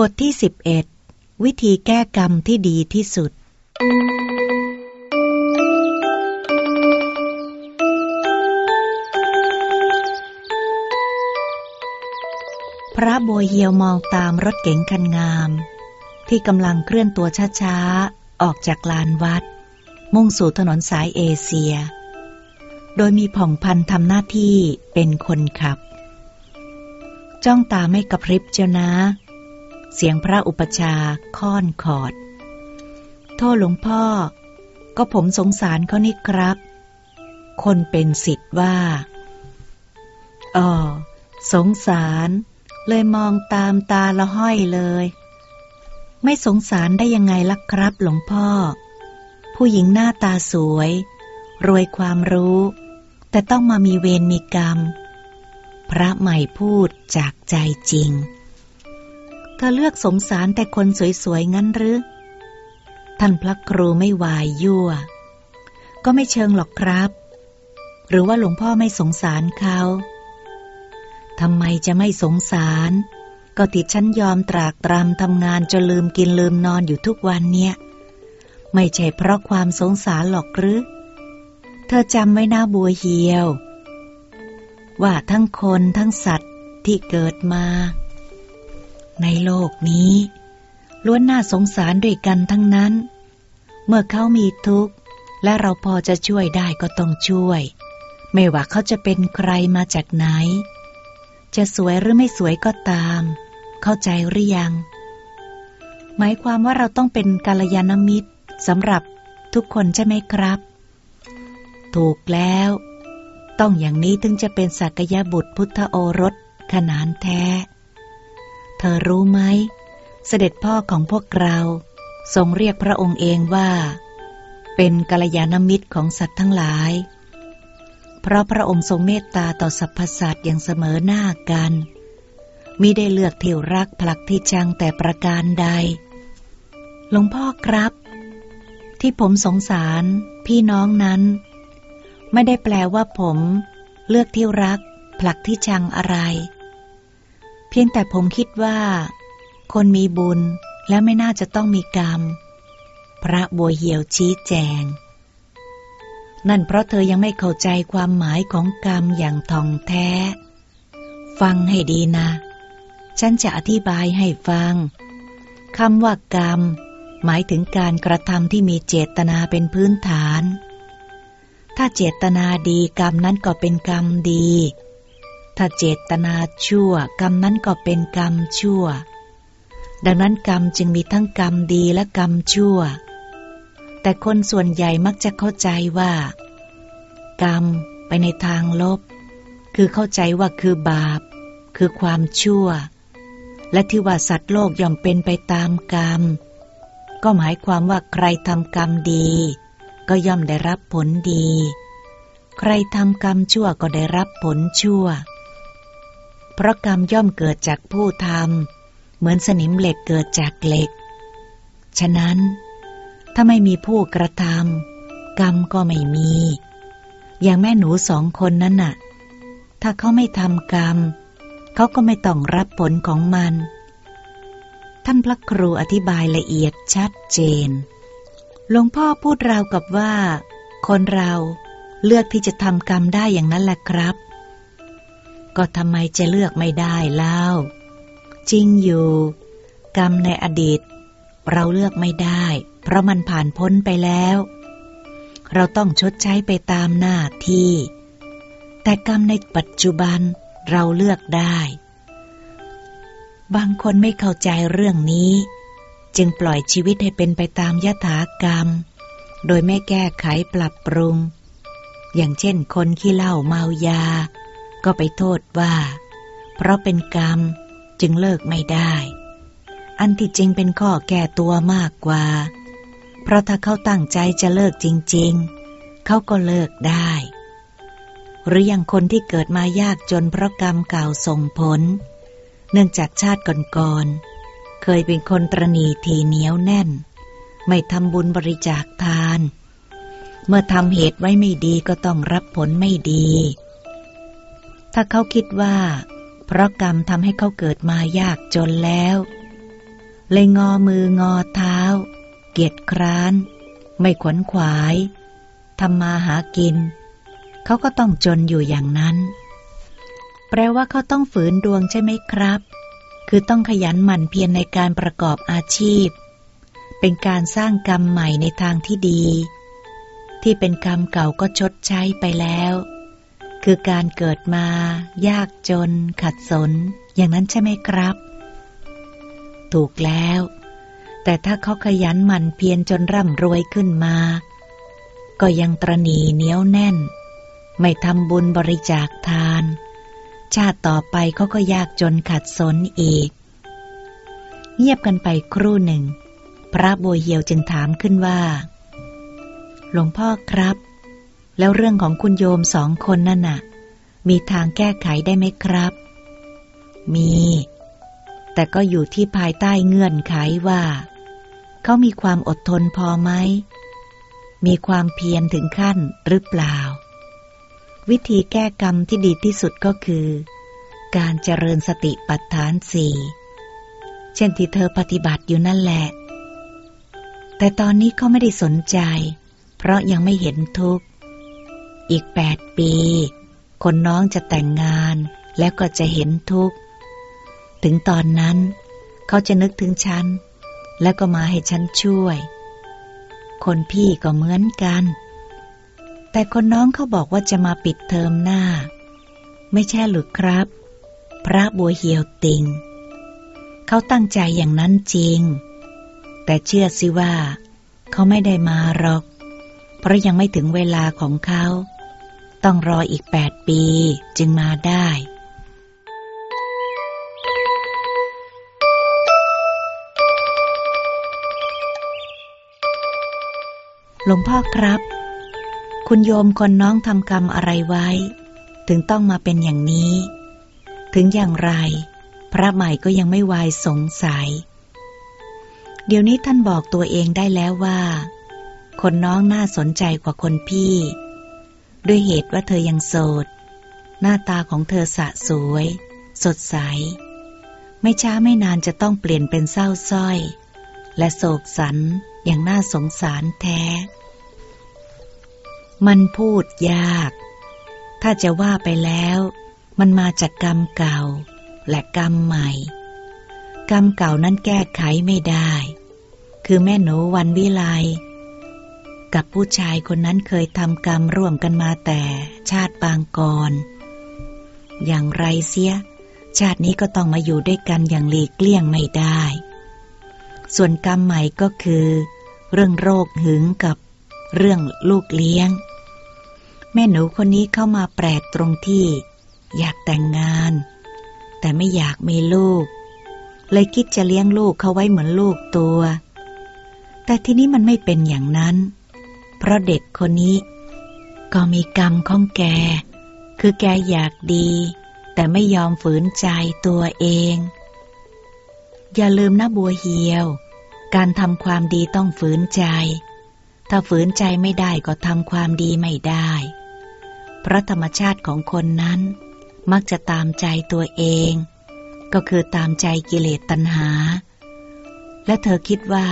บทที่ 11 วิธีแก้กรรมที่ดีที่สุด พระโบัวเหียวมองตามรถเก๋งคันงาม ที่กำลังเคลื่อนตัวช้าๆ ออกจากลานวัด มุ่งสู่ถนนสายเอเชีย โดยมีผ่องพันทำหน้าที่เป็นคนขับ จ้องตาไม่กระพริบเจ้านะ เสียงพระอุปชาค่อนขอด โทษหลวงพ่อ ก็ผมสงสารเขานี่ครับ คนเป็นสิทธิ์ว่าอ๋อสงสาร เลยมองตามตาละห้อยเลย ไม่สงสารได้ยังไงล่ะครับหลวงพ่อ ผู้หญิงหน้าตาสวย รวยความรู้ แต่ต้องมามีเวรมีกรรม พระใหม่พูดจากใจจริง ธอเลือกสงสารแต่คนสวยๆงั้นหรือ ท่านพระครูไม่วายยั่ว ก็ไม่เชิงหรอกครับ หรือว่าหลวงพ่อไม่สงสารเขาทำไมจะไม่สงสาร ก็ติดฉันยอมตรากตรำทำงานจนลืมกินลืมนอนอยู่ทุกวันเนี่ย ไม่ใช่เพราะความสงสารหรอกหรือ เธอจำไว้นะบัวเหียว ว่าทั้งคนทั้งสัตว์ที่เกิดมา ในโลกนี้ ล้วนน่าสงสารด้วยกันทั้งนั้น เมื่อเขามีทุกข์ และเราพอจะช่วยได้ก็ต้องช่วย ไม่ว่าเขาจะเป็นใครมาจากไหน จะสวยหรือไม่สวยก็ตาม เข้าใจหรือยัง หมายความว่าเราต้องเป็นกาลยานมิตรสำหรับทุกคนใช่ไหมครับ ถูกแล้ว ต้องอย่างนี้ถึงจะเป็นสักยบุตรพุทธโอรสขนานแท้ เธอรู้ไหม เสด็จพ่อของพวกเราทรงเรียกพระองค์เองว่า เป็นกัลยาณมิตรของสัตว์ทั้งหลาย เพราะพระองค์ทรงเมตตาต่อสรรพสัตว์อย่างเสมอหน้ากันมิได้เลือกเที่ยวรักผลักที่จังแต่ประการใด หลวงพ่อครับ ที่ผมสงสารพี่น้องนั้น ไม่ได้แปลว่าผม เลือกที่รักผลักที่ชังอะไร เพียงแต่ผมคิดว่า คนมีบุญและไม่น่าจะต้องมีกรรม พระบัวเหี่ยวชี้แจง นั่นเพราะเธอยังไม่เข้าใจความหมายของกรรมอย่างท่องแท้ ฟังให้ดีนะ ฉันจะอธิบายให้ฟังคำว่ากรรม หมายถึงการกระทำที่มีเจตนาเป็นพื้นฐาน ถ้าเจตนาดีกรรมนั้นก็เป็นกรรมดี ถ้าเจตนาชั่ว กรรมนั้นก็เป็นกรรมชั่ว ดังนั้นกรรมจึงมีทั้งกรรมดีและกรรมชั่ว แต่คนส่วนใหญ่มักจะเข้าใจว่า กรรมไปในทางลบ คือเข้าใจว่าคือบาป คือความชั่ว และที่ว่าสัตว์โลกย่อมเป็นไปตามกรรม ก็หมายความว่าใครทำกรรมดี ก็ย่อมได้รับผลดี ใครทำกรรมชั่วก็ได้รับผลชั่ว ราะกรรมย่อมเกิดจากผู้ทำเหมือนสนิมเหล็กเกิดจากเหล็ก ฉะนั้น ถ้าไม่มีผู้กระทำกรรมก็ไม่มี อย่างแม่หนูสองคนนั้นน่ะ ถ้าเขาไม่ทำกรรม เขาก็ไม่ต้องรับผลของมัน ท่านพระครูอธิบายละเอียดชัดเจน หลวงพ่อพูดราวกับว่า คนเราเลือกที่จะทำกรรมได้อย่างนั้นแหละครับ ก็ทำไมจะเลือกไม่ได้เล่า จริงอยู่ กรรมในอดีต เราเลือกไม่ได้ เพราะมันผ่านพ้นไปแล้ว เราต้องชดใช้ไปตามหน้าที่ แต่กรรมในปัจจุบันเราเลือกได้ บางคนไม่เข้าใจเรื่องนี้ จึงปล่อยชีวิตให้เป็นไปตามยถากรรม โดยไม่แก้ไขปรับปรุง อย่างเช่นคนขี้เหล้าเมายา ก็ไปโทษว่า เพราะเป็นกรรมจึงเลิกไม่ได้ อันที่จริงเป็นข้อแก้ตัวมากกว่า เพราะถ้าเขาตั้งใจจะเลิกจริง ๆ เขาก็เลิกได้ หรืออย่างคนที่เกิดมายากจนเพราะกรรมเก่าส่งผล เนื่องจากชาติก่อนๆ เคยเป็นคนตรณีทีเหนียวแน่น ไม่ทำบุญบริจาคทาน เมื่อทำเหตุไว้ไม่ดีก็ต้องรับผลไม่ดี ถ้าเขาคิดว่า เพราะกรรมทำให้เขาเกิดมายากจนแล้ว เลยงอมืองอเท้า เกียจคร้าน ไม่ขวนขวายทำมาหากิน เขาก็ต้องจนอยู่อย่างนั้น แปลว่าเขาต้องฝืนดวงใช่ไหมครับ คือต้องขยันหมั่นเพียรในการประกอบอาชีพ เป็นการสร้างกรรมใหม่ในทางที่ดี ที่เป็นกรรมเก่าก็ชดใช้ไปแล้ว คือการเกิดมา ยากจน ขัดสน อย่างนั้นใช่ไหมครับ ถูกแล้ว แต่ถ้าเขาขยันหมั่นเพียรจนร่ำรวยขึ้นมา ก็ยังตรณีเหนียวแน่น ไม่ทำบุญบริจาคทาน ชาติต่อไปเขาก็ยากจนขัดสนอีก เงียบกันไปครู่หนึ่ง พระโบวเหียวจึงถามขึ้นว่า หลวงพ่อครับ แล้วเรื่องของคุณโยมสองคนนั่นน่ะ มีทางแก้ไขได้ไหมครับ มี แต่ก็อยู่ที่ภายใต้เงื่อนไขว่า เขามีความอดทนพอไหม มีความเพียรถึงขั้นหรือเปล่า วิธีแก้กรรมที่ดีที่สุดก็คือ การเจริญสติปัฏฐานสี่เช่นที่เธอปฏิบัติอยู่นั่นแหละ แต่ตอนนี้เขาไม่ได้สนใจ เพราะยังไม่เห็นทุกข์ อีกแปดปี คนน้องจะแต่งงานแล้วก็จะเห็นทุกข์ ถึงตอนนั้น เขาจะนึกถึงฉัน แล้วก็มาให้ฉันช่วย คนพี่ก็เหมือนกัน แต่คนน้องเขาบอกว่าจะมาปิดเทอมหน้า ไม่ใช่หรือครับ พระบัวเหียวติง เขาตั้งใจอย่างนั้นจริง แต่เชื่อสิว่า เขาไม่ได้มาหรอก เพราะยังไม่ถึงเวลาของเขา ต้องรออีกแปดปีจึงมาได้ หลวงพ่อครับ คุณโยมคนน้องทำกรรมอะไรไว้ ถึงต้องมาเป็นอย่างนี้ ถึงอย่างไร พระใหม่ก็ยังไม่วายสงสัย เดี๋ยวนี้ท่านบอกตัวเองได้แล้วว่า คนน้องน่าสนใจกว่าคนพี่ ด้วยเหตุว่าเธอยังโสด หน้าตาของเธอสะสวย สดใส ไม่ช้าไม่นานจะต้องเปลี่ยนเป็นเศร้าส้อย และโศกสันอย่างน่าสงสารแท้ มันพูดยาก ถ้าจะว่าไปแล้ว มันมาจากกรรมเก่า และกรรมใหม่ กรรมเก่านั้นแก้ไขไม่ได้ คือแม่หนูวันวิไล กับผู้ชายคนนั้นเคยทำกรรมร่วมกันมาแต่ชาติปางก่อน อย่างไรเสีย ชาตินี้ก็ต้องมาอยู่ด้วยกันอย่างหลีกเลี่ยงไม่ได้ ส่วนกรรมใหม่ก็คือ เรื่องโรคหึงกับเรื่องลูกเลี้ยง แม่หนูคนนี้เข้ามาแปลกตรงที่ อยากแต่งงาน แต่ไม่อยากมีลูก เลยคิดจะเลี้ยงลูกเขาไว้เหมือนลูกตัว แต่ทีนี้มันไม่เป็นอย่างนั้น เพราะเด็กคนนี้ ก็มีกรรมของแก คือแกอยากดี แต่ไม่ยอมฝืนใจตัวเอง อย่าลืมนะบัวเหียว การทำความดีต้องฝืนใจ ถ้าฝืนใจไม่ได้ก็ทำความดีไม่ได้ เพราะธรรมชาติของคนนั้น มักจะตามใจตัวเอง ก็คือตามใจกิเลสตัณหา และเธอคิดว่า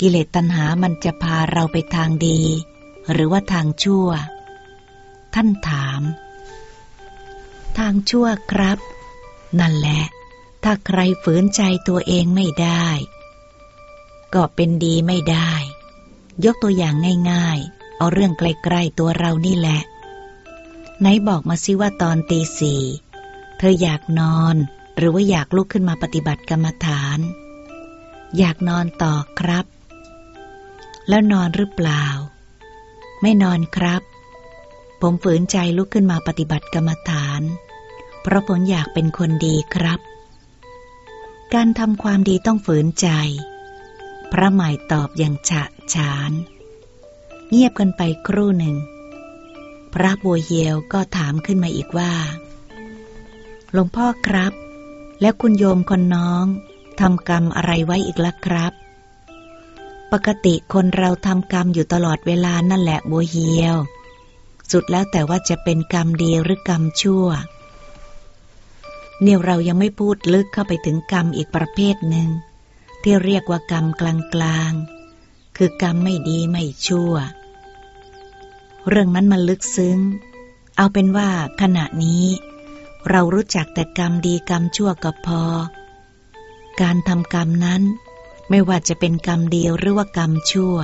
กิเลสตัณหามันจะพาเราไปทางดี หรือว่าทางชั่ว ท่านถาม ทางชั่วครับ นั่นแหละ ถ้าใครฝืนใจตัวเองไม่ได้ ก็เป็นดีไม่ได้ ยกตัวอย่างง่ายๆ เอาเรื่องใกล้ๆตัวเรานี่แหละ ไหนบอกมาสิว่าตอนตีสี่เธออยากนอนหรือว่าอยากลุกขึ้นมาปฏิบัติกรรมฐาน อยากนอนต่อครับ แล้วนอนหรือเปล่า ไม่นอนครับ ผมฝืนใจลุกขึ้นมาปฏิบัติกรรมฐาน เพราะผมอยากเป็นคนดีครับ การทำความดีต้องฝืนใจ พระหม่ตอบอย่างฉะฉาน เงียบกันไปครู่หนึ่ง พระบัวเยวก็ถามขึ้นมาอีกว่า หลวงพ่อครับ แล้วคุณโยมคนน้องทำกรรมอะไรไว้อีกละครับ ปกติคนเราทำกรรมอยู่ตลอดเวลานั่นแหละบัวเหียว สุดแล้วแต่ว่าจะเป็นกรรมดีหรือกรรมชั่ว เนี่ยเรายังไม่พูดลึกเข้าไปถึงกรรมอีกประเภทหนึ่ง ที่เรียกว่ากรรมกลางๆ คือกรรมไม่ดีไม่ชั่ว เรื่องนั้นมันลึกซึ้ง เอาเป็นว่าขณะนี้ เรารู้จักแต่กรรมดีกรรมชั่วก็พอ การทำกรรมนั้น ไม่ว่าจะเป็นกรรมเดียวหรือว่ากรรมชั่ว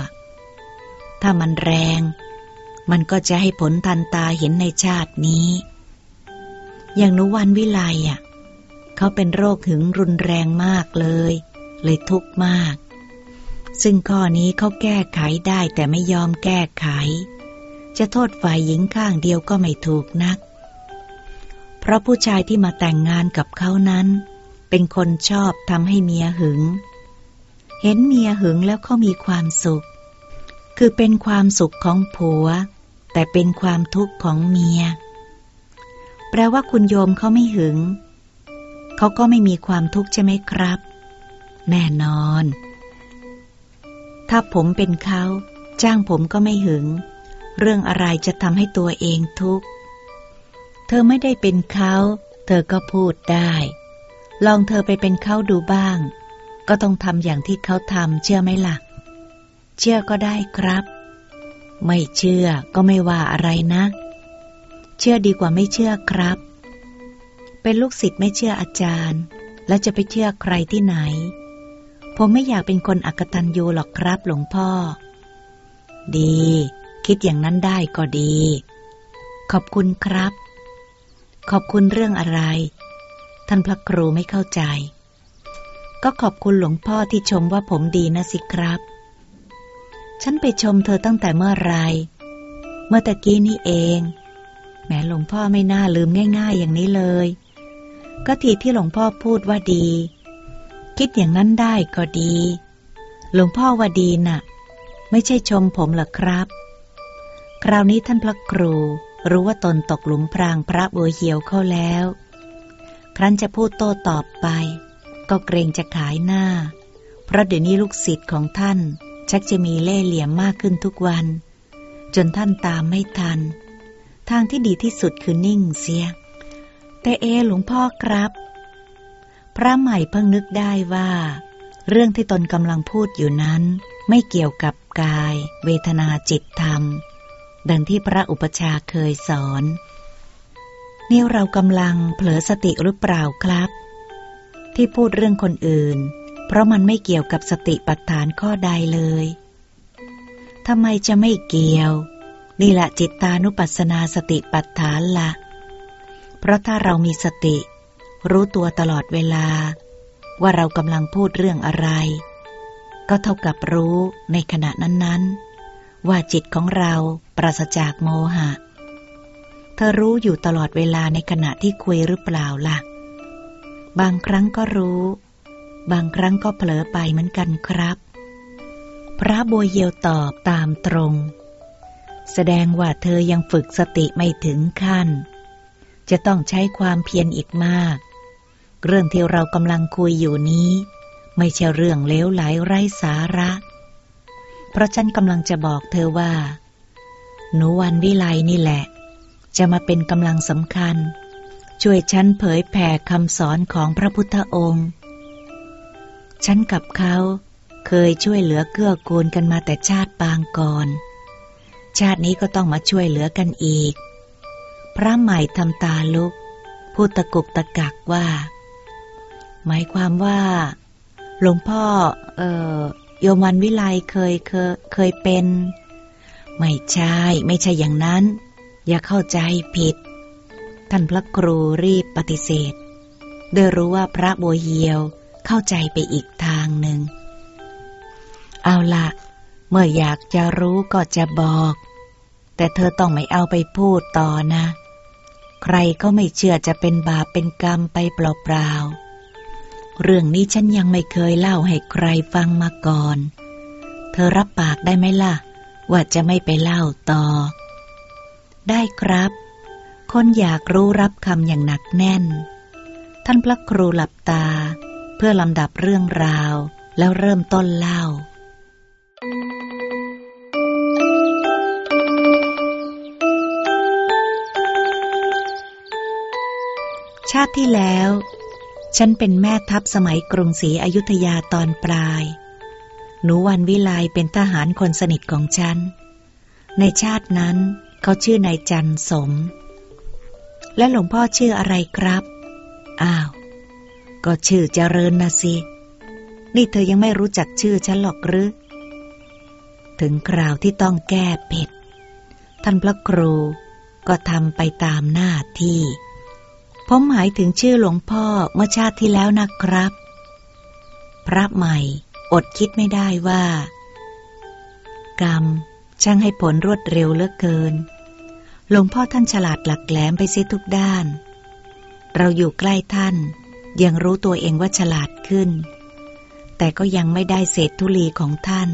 ถ้ามันแรง มันก็จะให้ผลทันตาเห็นในชาตินี้ อย่างนุวันวิไลอะ เขาเป็นโรคหึงรุนแรงมากเลย เลยทุกข์มาก ซึ่งข้อนี้เขาแก้ไขได้แต่ไม่ยอมแก้ไข จะโทษฝ่ายหญิงข้างเดียวก็ไม่ถูกนัก เพราะผู้ชายที่มาแต่งงานกับเขานั้น เป็นคนชอบทำให้เมียหึง เห็นเมียหึงแล้วเขามีความสุข คือเป็นความสุขของผัว แต่เป็นความทุกข์ของเมีย แปลว่าคุณโยมเขาไม่หึง เขาก็ไม่มีความทุกข์ใช่ไหมครับ แน่นอน ถ้าผมเป็นเขาจ้างผมก็ไม่หึง เรื่องอะไรจะทำให้ตัวเองทุกข์ เธอไม่ได้เป็นเขา เธอก็พูดได้ ลองเธอไปเป็นเขาดูบ้าง ก็ต้องทำอย่างที่เขาทำเชื่อไหมล่ะ เชื่อก็ได้ครับ ไม่เชื่อก็ไม่ว่าอะไรนะ เชื่อดีกว่าไม่เชื่อครับ เป็นลูกศิษย์ไม่เชื่ออาจารย์ แล้วจะไปเชื่อใครที่ไหน ผมไม่อยากเป็นคนอักตันยูหรอกครับหลวงพ่อ ดี คิดอย่างนั้นได้ก็ดี ขอบคุณครับ ขอบคุณเรื่องอะไร ท่านพระครูไม่เข้าใจ ก็ขอบคุณหลวงพ่อที่ชมว่าผมดีนะสิครับ ฉันไปชมเธอตั้งแต่เมื่อไรเมื่อตะกี้นี่เองแหม้หลวงพ่อไม่น่าลืมง่าย ๆ อย่างนี้เลย ก็ทีที่หลวงพ่อพูดว่าดี คิดอย่างนั้นได้ก็ดี หลวงพ่อว่าดีน่ะ ไม่ใช่ชมผมหรอกครับ คราวนี้ท่านพระครูรู้ว่าตนตกหลุมพรางพระบัวเหียวเข้าแล้ว ครั้นจะพูดโต้ตอบไป ก็เกรงจะขายหน้า เพราะเดี๋ยวนี้ลูกศิษย์ของท่าน ชักจะมีเล่ห์เหลี่ยมมากขึ้นทุกวัน จนท่านตามไม่ทัน ทางที่ดีที่สุดคือนิ่งเสีย แต่เอหลวงพ่อครับ พระใหม่เพิ่งนึกได้ว่า เรื่องที่ตนกำลังพูดอยู่นั้น ไม่เกี่ยวกับกาย เวทนาจิตธรรม ดังที่พระอุปชาเคยสอนนี่เรากำลังเผลอสติหรือเปล่าครับ ที่พูดเรื่องคนอื่น เพราะมันไม่เกี่ยวกับสติปัฏฐานข้อใดเลยทำไมจะไม่เกี่ยว นี่แหละจิตตานุปัสสนาสติปัฏฐานละ เพราะถ้าเรามีสติ รู้ตัวตลอดเวลา ว่าเรากำลังพูดเรื่องอะไร ก็เท่ากับรู้ในขณะนั้นๆ ว่าจิตของเราปราศจากโมหะ เธอรู้อยู่ตลอดเวลาในขณะที่คุยหรือเปล่าล่ะ บางครั้งก็รู้ บางครั้งก็เผลอไปเหมือนกันครับ พระบัวเยียวตอบตามตรง แสดงว่าเธอยังฝึกสติไม่ถึงขั้น จะต้องใช้ความเพียรอีกมาก เรื่องที่เรากำลังคุยอยู่นี้ ไม่ใช่เรื่องเลวไหลไร้สาระ เพราะฉันกำลังจะบอกเธอว่า หนูวันวิไลนี่แหละ จะมาเป็นกำลังสำคัญ ช่วยฉันเผยแผ่คำสอนของพระพุทธองค์ ฉันกับเขาเคยช่วยเหลือเกื้อกูลกันมาแต่ชาติปางก่อน ชาตินี้ก็ต้องมาช่วยเหลือกันอีก พระใหม่ทำตาลุก พูดตะกุกตะกักว่า หมายความว่า หลวงพ่อ เอ่อโยมวันวิไลเคยเคยเคยเป็น ไม่ใช่ ไม่ใช่อย่างนั้น อย่าเข้าใจผิด ท่านพระครูรีบปฏิเสธโดยรู้ว่าพระบัวเหียวเข้าใจไปอีกทางหนึ่ง เอาละเมื่ออยากจะรู้ก็จะบอก แต่เธอต้องไม่เอาไปพูดต่อนะ ใครก็ไม่เชื่อจะเป็นบาปเป็นกรรมไปเปล่าๆ เรื่องนี้ฉันยังไม่เคยเล่าให้ใครฟังมาก่อน เธอรับปากได้ไหมล่ะ ว่าจะไม่ไปเล่าต่อ ได้ครับ คนอยากรู้รับคำอย่างหนักแน่น ท่านพระครูหลับตา เพื่อลำดับเรื่องราวแล้วเริ่มต้นเล่า ชาติที่แล้ว ฉันเป็นแม่ทัพสมัยกรุงศรีอยุธยาตอนปลาย หนูวันวิไลเป็นทหารคนสนิทของฉัน ในชาตินั้นเขาชื่อนายจันสม และหลวงพ่อชื่ออะไรครับ อ้าว ก็ชื่อเจริญนะสิ นี่เธอยังไม่รู้จักชื่อฉันหรอกหรือ ถึงคราวที่ต้องแก้เผ็ด ท่านพระครูก็ทำไปตามหน้าที่ ผมหมายถึงชื่อหลวงพ่อเมื่อชาติที่แล้วนะครับ พระใหม่อดคิดไม่ได้ว่า กรรมช่างให้ผลรวดเร็วเหลือเกิน หลวงพ่อท่านฉลาดหลักแหลมไปเสียทุกด้าน เราอยู่ใกล้ท่าน ยังรู้ตัวเองว่าฉลาดขึ้น แต่ก็ยังไม่ได้เศษธุลีของท่าน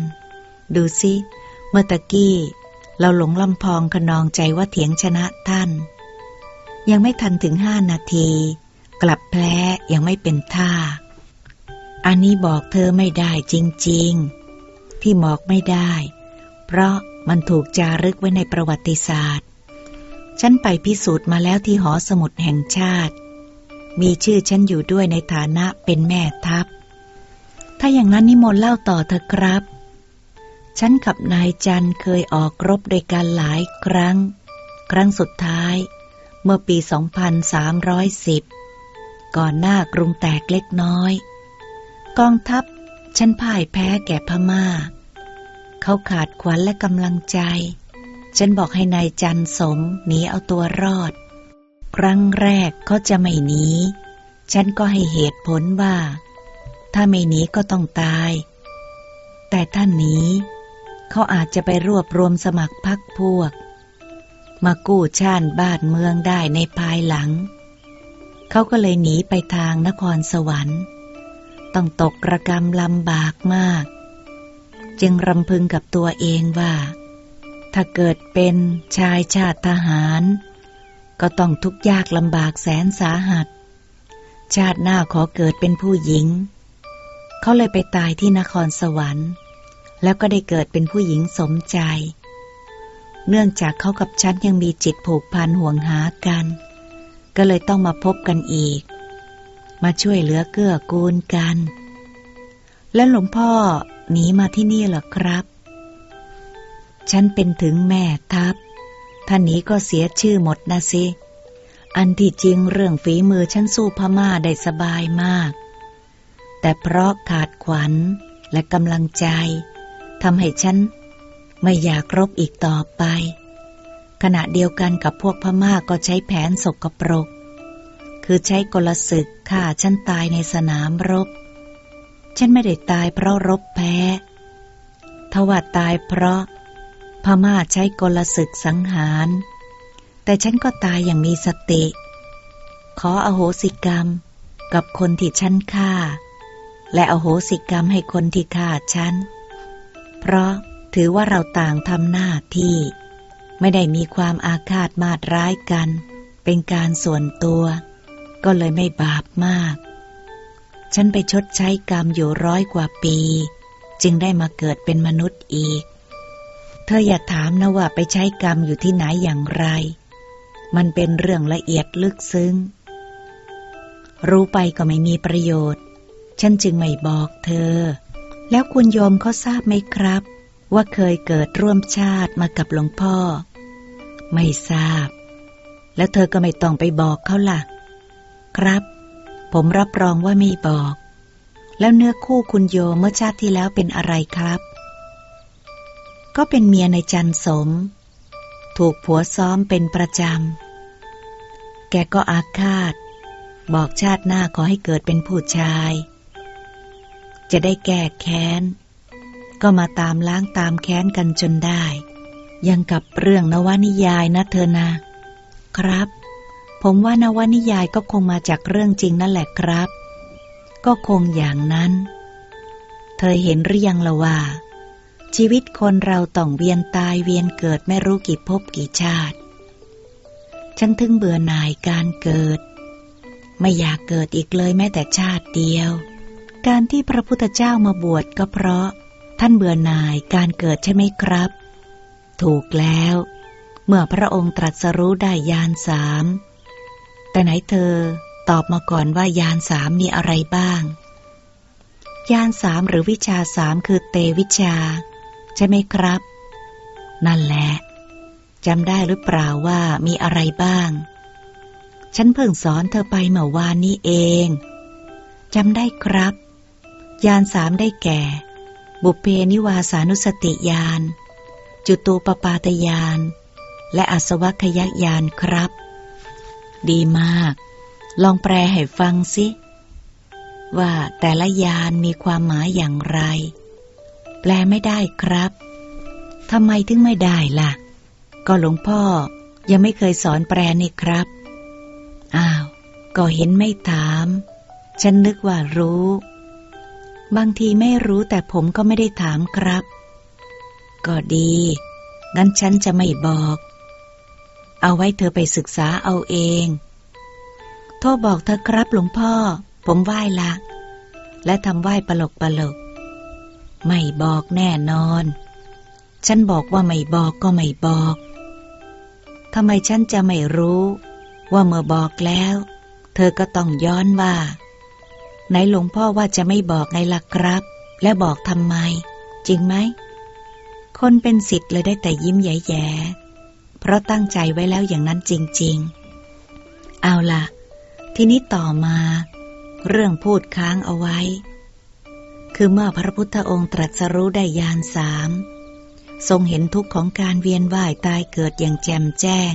ดูสิเมื่อตะกี้ เราหลงลำพองขนองใจว่าเถียงชนะท่าน ยังไม่ทันถึงห้านาที กลับแพ้ยังไม่เป็นท่า อันนี้บอกเธอไม่ได้จริงๆ ที่บอกไม่ได้ เพราะมันถูกจารึกไว้ในประวัติศาสตร์ ฉันไปพิสูจน์มาแล้วที่หอสมุดแห่งชาติ มีชื่อฉันอยู่ด้วยในฐานะเป็นแม่ทัพ ถ้าอย่างนั้นนิมนต์เล่าต่อเถอะครับ ฉันกับนายจันเคยออกรบด้วยกันหลายครั้ง ครั้งสุดท้าย เมื่อปี 2310 ก่อนหน้ากรุงแตกเล็กน้อย กองทัพฉันพ่ายแพ้แก่พมา่า เขาขาดขวัญและกำลังใจ ฉันบอกให้นายจันสมหนีเอาตัวรอด ครั้งแรกเขาจะไม่หนี ฉันก็ให้เหตุผลว่า ถ้าไม่หนีก็ต้องตาย แต่ท่านหนีเขาอาจจะไปรวบรวมสมัครพรรคพวก มากู้ชาติบ้านเมืองได้ในภายหลัง เขาก็เลยหนีไปทางนครสวรรค์ ต้องตกระกรรมลำบากมาก จึงรำพึงกับตัวเองว่า ถ้าเกิดเป็นชายชาติทหาร ก็ต้องทุกข์ยากลำบากแสนสาหัส ชาติหน้าขอเกิดเป็นผู้หญิง เขาเลยไปตายที่นครสวรรค์ แล้วก็ได้เกิดเป็นผู้หญิงสมใจ เนื่องจากเขากับฉันยังมีจิตผูกพันห่วงหากัน ก็เลยต้องมาพบกันอีก มาช่วยเหลือเกื้อกูลกัน แล้วหลวงพ่อหนีมาที่นี่เหรอครับ ฉันเป็นถึงแม่ทัพ ท่านนี้ก็เสียชื่อหมดนะสิ อันที่จริงเรื่องฝีมือฉันสู้พม่าได้สบายมาก แต่เพราะขาดขวัญและกำลังใจทำให้ฉันไม่อยากรบอีกต่อไป ขณะเดียวกันกับพวกพม่าก็ใช้แผนสกปรก คือใช้กลศึกฆ่าฉันตายในสนามรบ ฉันไม่ได้ตายเพราะรบแพ้ทว่าตายเพราะ ม่าใช้กลศึกสังหาร แต่ฉันก็ตายอย่างมีสติ ขออโหสิกรรมกับคนที่ฉันฆ่า และอโหสิกรรมให้คนที่ฆ่าฉัน เพราะถือว่าเราต่างทำหน้าที่ ไม่ได้มีความอาฆาตมาดร้ายกัน เป็นการส่วนตัว ก็เลยไม่บาปมาก ฉันไปชดใช้กรรมอยู่ร้อยกว่าปี จึงได้มาเกิดเป็นมนุษย์อีก เธออย่าถามนะว่าไปใช้กรรมอยู่ที่ไหนอย่างไร มันเป็นเรื่องละเอียดลึกซึ้ง รู้ไปก็ไม่มีประโยชน์ ฉันจึงไม่บอกเธอ แล้วคุณโยมเขาทราบไหมครับ ว่าเคยเกิดร่วมชาติมากับหลวงพ่อ ไม่ทราบ แล้วเธอก็ไม่ต้องไปบอกเขาล่ะ ครับ ผมรับรองว่าไม่บอก แล้วเนื้อคู่คุณโยเมื่อชาติที่แล้วเป็นอะไรครับ ก็เป็นเมียในจันสม ถูกผัวซ้อมเป็นประจำ แกก็อาฆาต บอกชาติหน้าขอให้เกิดเป็นผู้ชาย จะได้แก้แค้น ก็มาตามล้างตามแค้นกันจนได้ ยังกับเรื่องนวนิยายนะเธอนะครับ ผมว่านวนิยายก็คงมาจากเรื่องจริงนั่นแหละครับ ก็คงอย่างนั้น เธอเห็นหรือยังละว่า ชีวิตคนเราต้องเวียนตายเวียนเกิดไม่รู้กี่ภพกี่ชาติ ฉันถึงเบื่อหน่ายการเกิด ไม่อยากเกิดอีกเลยแม้แต่ชาติเดียว การที่พระพุทธเจ้ามาบวชก็เพราะ ท่านเบื่อหน่ายการเกิดใช่ไหมครับ ถูกแล้ว เมื่อพระองค์ตรัสรู้ได้ยานสามแต่ไหนเธอตอบมาก่อนว่ายานสามมีอะไรบ้าง ยานสามหรือวิชาสามคือเตวิชา ใช่ไหมครับ นั่นแหละจำได้หรือเปล่าว่ามีอะไรบ้าง ฉันเพิ่งสอนเธอไปเมื่อวานนี้เองจำได้ครับ ยานสามได้แก่ บุพเพนิวาสานุสติยาน จุตูปปาตยาน และอสวัคยักยานครับ ดีมาก ลองแปลให้ฟังสิ ว่าแต่ละยานมีความหมายอย่างไร แปลไม่ได้ครับทำไมถึงไม่ได้ล่ะ ก็หลวงพ่อยังไม่เคยสอนแปลนี่ครับ อ้าว ก็เห็นไม่ถาม ฉันนึกว่ารู้ บางทีไม่รู้แต่ผมก็ไม่ได้ถามครับ ก็ดี งั้นฉันจะไม่บอก เอาไว้เธอไปศึกษาเอาเอง โทษบอกเธอครับหลวงพ่อ ผมไหว้ละ และทำไหว้ปลกปลก ไม่บอกแน่นอน ฉันบอกว่าไม่บอกก็ไม่บอกทำไมฉันจะไม่รู้ ว่าเมื่อบอกแล้ว เธอก็ต้องย้อนว่า ไหนหลวงพ่อว่าจะไม่บอกไงล่ะครับ และบอกทำไม จริงไหม คนเป็นสิทธิ์เลยได้แต่ยิ้มแย่ๆเพราะตั้งใจไว้แล้วอย่างนั้นจริง ๆ เอาล่ะ ทีนี้ต่อมา เรื่องพูดค้างเอาไว้ คือเมื่อพระพุทธองค์ตรัสรู้ได้ยานสามทรงเห็นทุกข์ของการเวียนว่ายตายเกิดอย่างแจ่มแจ้ง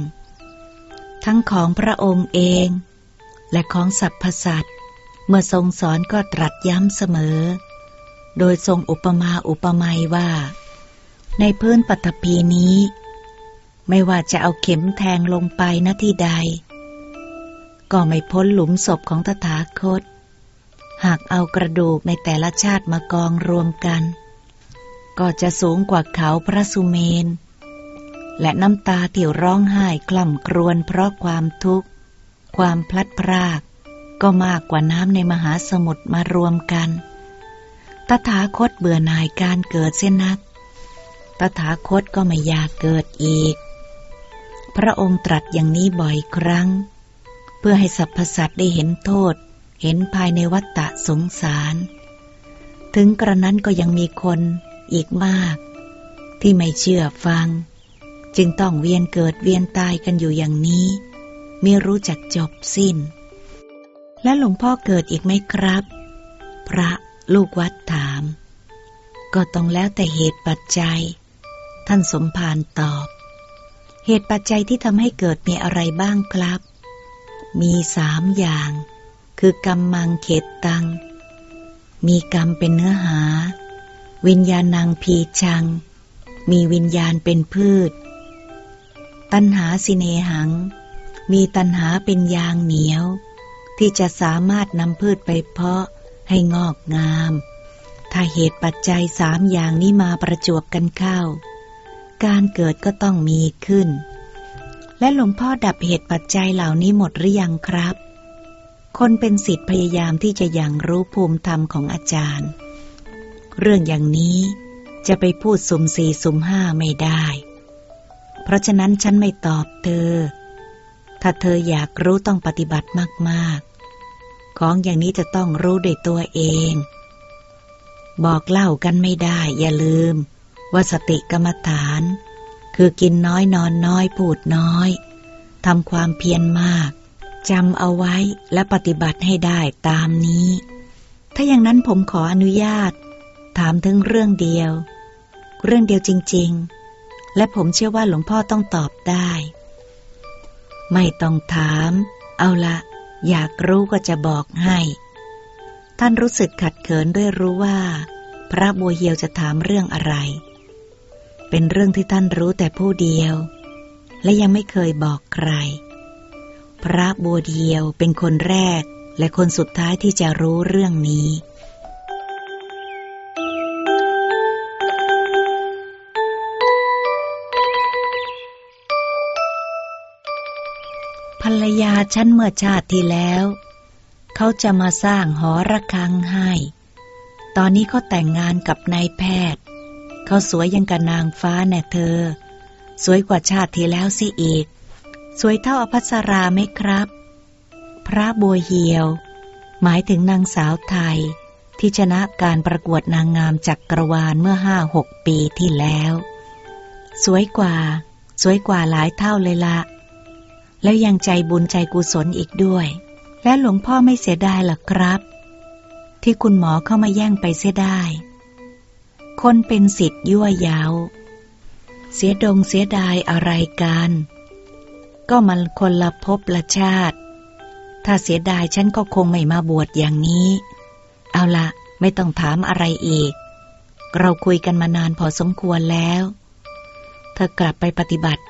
ทั้งของพระองค์เอง และของสรรพสัตว์เมื่อทรงสอนก็ตรัสย้ำเสมอ โดยทรงอุปมาอุปไมยว่า ในพื้นปัตภีนี้ ไม่ว่าจะเอาเข็มแทงลงไปณที่ใด ก็ไม่พ้นหลุมศพของตถาคต หากเอากระดูกในแต่ละชาติมากองรวมกัน ก็จะสูงกว่าเขาพระสุเมน และน้ำตาที่ร้องไห้กล่ำกรวนเพราะความทุกข์ ความพลัดพราก ก็มากกว่าน้ำในมหาสมุทรมารวมกัน ตถาคตเบื่อหน่ายการเกิดเส้นนัก ตถาคตก็ไม่อยากเกิดอีก พระองค์ตรัสอย่างนี้บ่อยครั้ง เพื่อให้สรรพสัตว์ได้เห็นโทษ เห็นภายในวัฏฏะสงสาร ถึงกระนั้นก็ยังมีคนอีกมาก ที่ไม่เชื่อฟัง จึงต้องเวียนเกิดเวียนตายกันอยู่อย่างนี้ ไม่รู้จักจบสิ้น และหลวงพ่อเกิดอีกไหมครับ พระลูกวัดถาม ก็ต้องแล้วแต่เหตุปัจจัย ท่านสมภารตอบ เหตุปัจจัยที่ทำให้เกิดมีอะไรบ้างครับ มีสามอย่าง คือกรรมมังเขตตัง มีกรรมเป็นเนื้อหา วิญญาณังพีชัง มีวิญญาณเป็นพืช ตัณหาสิเนหัง มีตัณหาเป็นยางเหนียว ที่จะสามารถนำพืชไปเพาะให้งอกงาม ถ้าเหตุปัจจัยสามอย่างนี้มาประจวบกันเข้า การเกิดก็ต้องมีขึ้นและหลวงพ่อดับเหตุปัจจัยเหล่านี้หมดหรือยังครับ คนเป็นสิทธิ์พยายามที่จะยังรู้ภูมิธรรมของอาจารย์ เรื่องอย่างนี้จะไปพูดสุ่มสี่สุ่มห้าไม่ได้ เพราะฉะนั้นฉันไม่ตอบเธอ ถ้าเธออยากรู้ต้องปฏิบัติมากๆ ของอย่างนี้จะต้องรู้ด้วยตัวเอง บอกเล่ากันไม่ได้ อย่าลืม ว่าสติกรรมฐาน คือกินน้อยนอนน้อยพูดน้อยทำความเพียรมาก จำเอาไว้และปฏิบัติให้ได้ตามนี้ ถ้าอย่างนั้นผมขออนุญาต ถามถึงเรื่องเดียว เรื่องเดียวจริง ๆ และผมเชื่อว่าหลวงพ่อต้องตอบได้ ไม่ต้องถาม เอาละอยากรู้ก็จะบอกให้ ท่านรู้สึกขัดเขินด้วยรู้ว่า พระบัวเหียวจะถามเรื่องอะไร เป็นเรื่องที่ท่านรู้แต่ผู้เดียว และยังไม่เคยบอกใคร พระบัวเดียวเป็นคนแรกและคนสุดท้ายที่จะรู้เรื่องนี้ ภรรยาฉันเมื่อชาติที่แล้ว เขาจะมาสร้างหอระฆังให้ ตอนนี้เขาแต่งงานกับนายแพทย์ เขาสวยยังกับนางฟ้าแน่เธอ สวยกว่าชาติที่แล้วสิอีก สวยเท่าอภัสราไหมครับ พระบัวเหียว หมายถึงนางสาวไทย ที่ชนะการประกวดนางงามจักกรวาลเมื่อห้าหกปีที่แล้ว สวยกว่า สวยกว่าหลายเท่าเลยละ แล้วยังใจบุญใจกุศลอีกด้วย และหลวงพ่อไม่เสียดายหรอครับ ที่คุณหมอเข้ามาแย่งไปเสียได้ คนเป็นสิทธิ์ยั่วยาวเสียดงเสียดายอะไรกัน ก็มันคนละภพละชาติ ถ้าเสียดายฉันก็คงไม่มาบวชอย่างนี้ เอาละไม่ต้องถามอะไรอีก เราคุยกันมานานพอสมควรแล้ว เธอกลับไปปฏิบัติ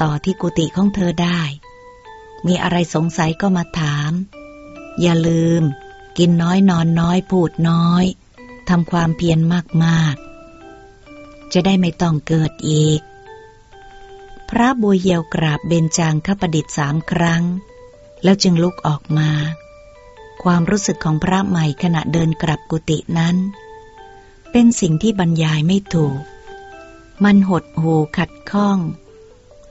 ต่อที่กุฏิของเธอได้ มีอะไรสงสัยก็มาถาม อย่าลืม กินน้อยนอนน้อยพูดน้อยทำความเพียรมากๆ จะได้ไม่ต้องเกิดอีก พระบัวเหียวกราบเบญจางคประดิษฐ์สามครั้ง แล้วจึงลุกออกมา ความรู้สึกของพระใหม่ขณะเดินกลับกุฏินั้น เป็นสิ่งที่บรรยายไม่ถูก มันหดหูขัดข้อง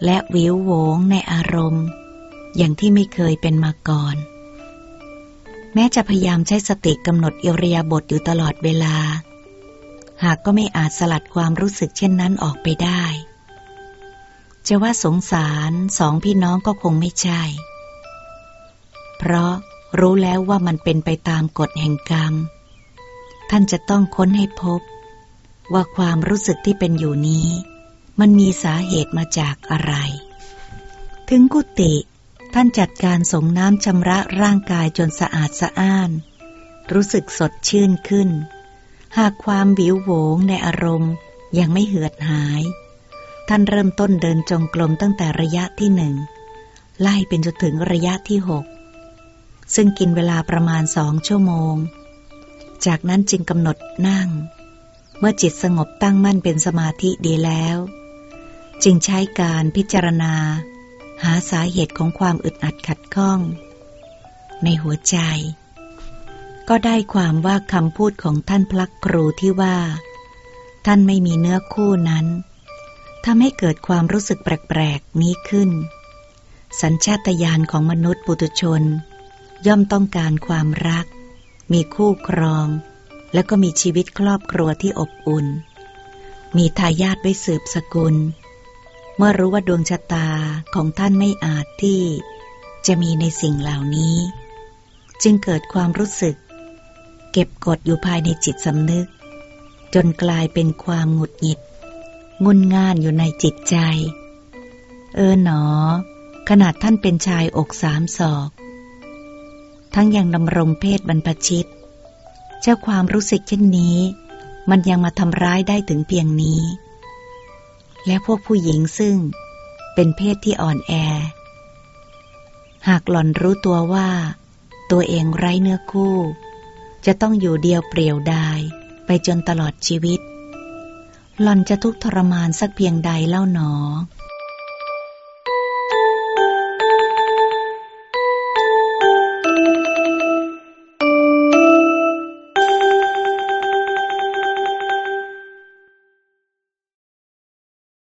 และวิวโวงในอารมณ์ อย่างที่ไม่เคยเป็นมาก่อน แม้จะพยายามใช้สติกำหนดอิริยาบถอยู่ตลอดเวลา หากก็ไม่อาจสลัดความรู้สึกเช่นนั้นออกไปได้ จะว่าสงสารสองพี่น้องก็คงไม่ใช่ เพราะรู้แล้วว่ามันเป็นไปตามกฎแห่งกรรม ท่านจะต้องค้นให้พบ ว่าความรู้สึกที่เป็นอยู่นี้ มันมีสาเหตุมาจากอะไร ถึงกุฏิท่านจัดการสงน้ำชำระร่างกายจนสะอาดสะอ้าน รู้สึกสดชื่นขึ้น หากความวิวโหวงในอารมณ์ยังไม่เหือดหาย ท่านเริ่มต้นเดินจงกรมตั้งแต่ระยะที่หนึ่งไล่เป็นจนถึงระยะที่หกซึ่งกินเวลาประมาณสองชั่วโมง จากนั้นจึงกำหนดนั่ง เมื่อจิตสงบตั้งมั่นเป็นสมาธิดีแล้ว จึงใช้การพิจารณา หาสาเหตุของความอึดอัดขัดข้อง ในหัวใจ ก็ได้ความว่าคำพูดของท่านพลักครูที่ว่า ท่านไม่มีเนื้อคู่นั้น ทำให้เกิดความรู้สึกแปลกๆนี้ขึ้น สัญชาตญาณของมนุษย์ปุถุชน ย่อมต้องการความรัก มีคู่ครอง แล้วก็มีชีวิตครอบครัวที่อบอุ่น มีทายาทไว้สืบสกุล เมื่อรู้ว่าดวงชะตาของท่านไม่อาจที่ จะมีในสิ่งเหล่านี้ จึงเกิดความรู้สึก เก็บกดอยู่ภายในจิตสำนึก จนกลายเป็นความหงุดหงิด งุนง่านอยู่ในจิตใจ เออหนอ ขนาดท่านเป็นชายอกสามศอก ทั้งยังดำรงเพศบรรพชิต เจ้าความรู้สึกเช่นนี้ มันยังมาทำร้ายได้ถึงเพียงนี้ และพวกผู้หญิงซึ่งเป็นเพศที่อ่อนแอ หากหล่อนรู้ตัวว่า ตัวเองไร้เนื้อคู่ จะต้องอยู่เดียวเปลี่ยวดายไปจนตลอดชีวิต หล่อนจะทุกข์ทรมานสักเพียงใดเล่าหนอ